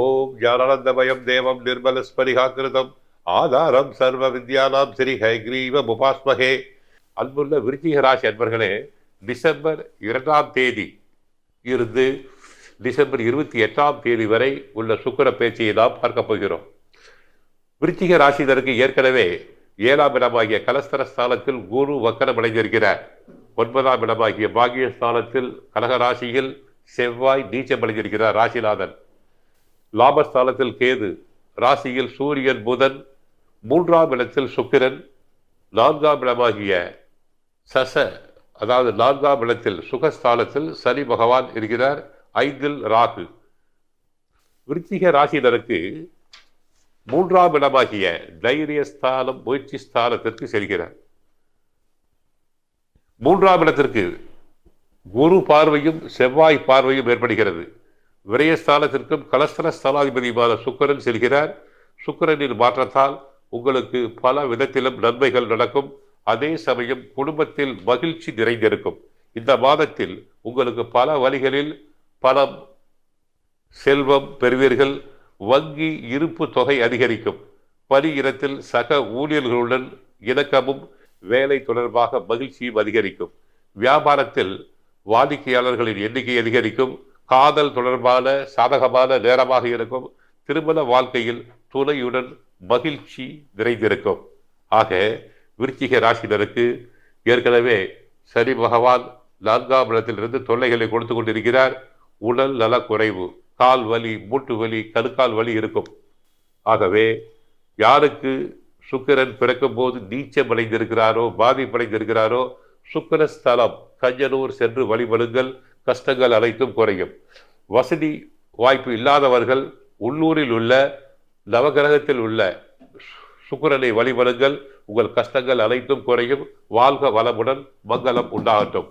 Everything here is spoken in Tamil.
ஓம் ஞானானந்தமயம் தேவம் நிர்மலஸ்பரிகாக்கிருதம் ஆதாரம் சர்வ வித்யானாம் ஸ்ரீ ஹைக்ரீவ முபாஸ்மகே. அன்புள்ள விருச்சிக ராசி அன்பர்களே டிசம்பர் இரண்டாம் தேதி இருந்து டிசம்பர் இருபத்தி எட்டாம் தேதி வரை உள்ள சுக்கர பேச்சையை நாம் பார்க்க போகிறோம். விருச்சிக ராசினருக்கு ஏற்கனவே ஏழாம் இடமாகிய கலஸ்தர ஸ்தானத்தில் குரு வக்கரம் அடைந்திருக்கிறார். ஒன்பதாம் இடமாகிய பாகிய ஸ்தானத்தில் கடக ராசியில் செவ்வாய் நீச்சம் அடைந்திருக்கிறார் ராசிநாதன். லாபஸ்தானத்தில் கேது ராசியில் சூரியன் புதன் மூன்றாம் இடத்தில் சுக்கிரன் நான்காம் இடமாகிய சச அதாவது நான்காம் இடத்தில் சுகஸ்தானத்தில் சனி பகவான் இருக்கிறார் ஐந்தில் ராகு. விருச்சிக ராசினருக்கு மூன்றாம் இடமாகிய தைரியஸ்தானம் முயற்சி ஸ்தானத்திற்கு செல்கிறார். மூன்றாம் இடத்திற்கு குரு பார்வையும் செவ்வாய் பார்வையும் ஏற்படுகிறது. விரயஸ்தானத்திற்கும் கலஸ்தர ஸ்தானாதிபதியுமான சுக்கரன் செல்கிறார். சுக்கரனின் மாற்றத்தால் உங்களுக்கு பல விதத்திலும் நன்மைகள் நடக்கும். அதே சமயம் குடும்பத்தில் மகிழ்ச்சி நிறைந்திருக்கும். இந்த மாதத்தில் உங்களுக்கு பல வழிகளில் பணம் செல்வம் பெறுவீர்கள். வங்கி இருப்பு தொகை அதிகரிக்கும். பணி இடத்தில் சக ஊழியர்களுடன் இணக்கமும் வேலை தொடர்பாக மகிழ்ச்சியும் அதிகரிக்கும். வியாபாரத்தில் வாடிக்கையாளர்களின் எண்ணிக்கை அதிகரிக்கும். காதல் தொடர்பான சாதகமான நேரமாக இருக்கும். திருமண வாழ்க்கையில் துணையுடன் மகிழ்ச்சி நிறைந்திருக்கும். ஆக விருச்சிக ராசினருக்கு ஏற்கனவே சனி பகவான் நான்காம் இடத்திலிருந்து தொல்லைகளை கொடுத்து கொண்டிருக்கிறார். உடல் நல குறைவு கால் வலி மூட்டு வலி கணுக்கால் வலி இருக்கும். ஆகவே யாருக்கு சுக்கிரன் பிறக்கும் போது நீச்சம் அடைந்திருக்கிறாரோ பாதிப்படைந்திருக்கிறாரோ சுக்கிர ஸ்தலம் கஞ்சனூர் சென்று வழிபடுங்கள். கஷ்டங்கள் அனைத்தும் குறையும். வசதி வாய்ப்பு இல்லாதவர்கள் உள்ளூரில் உள்ள நவகிரகத்தில் உள்ள சுக்கரனை வழிபடுங்கள். உங்கள் கஷ்டங்கள் அனைத்தும் குறையும். வாழ்க வளமுடன் மங்களம் உண்டாகட்டும்.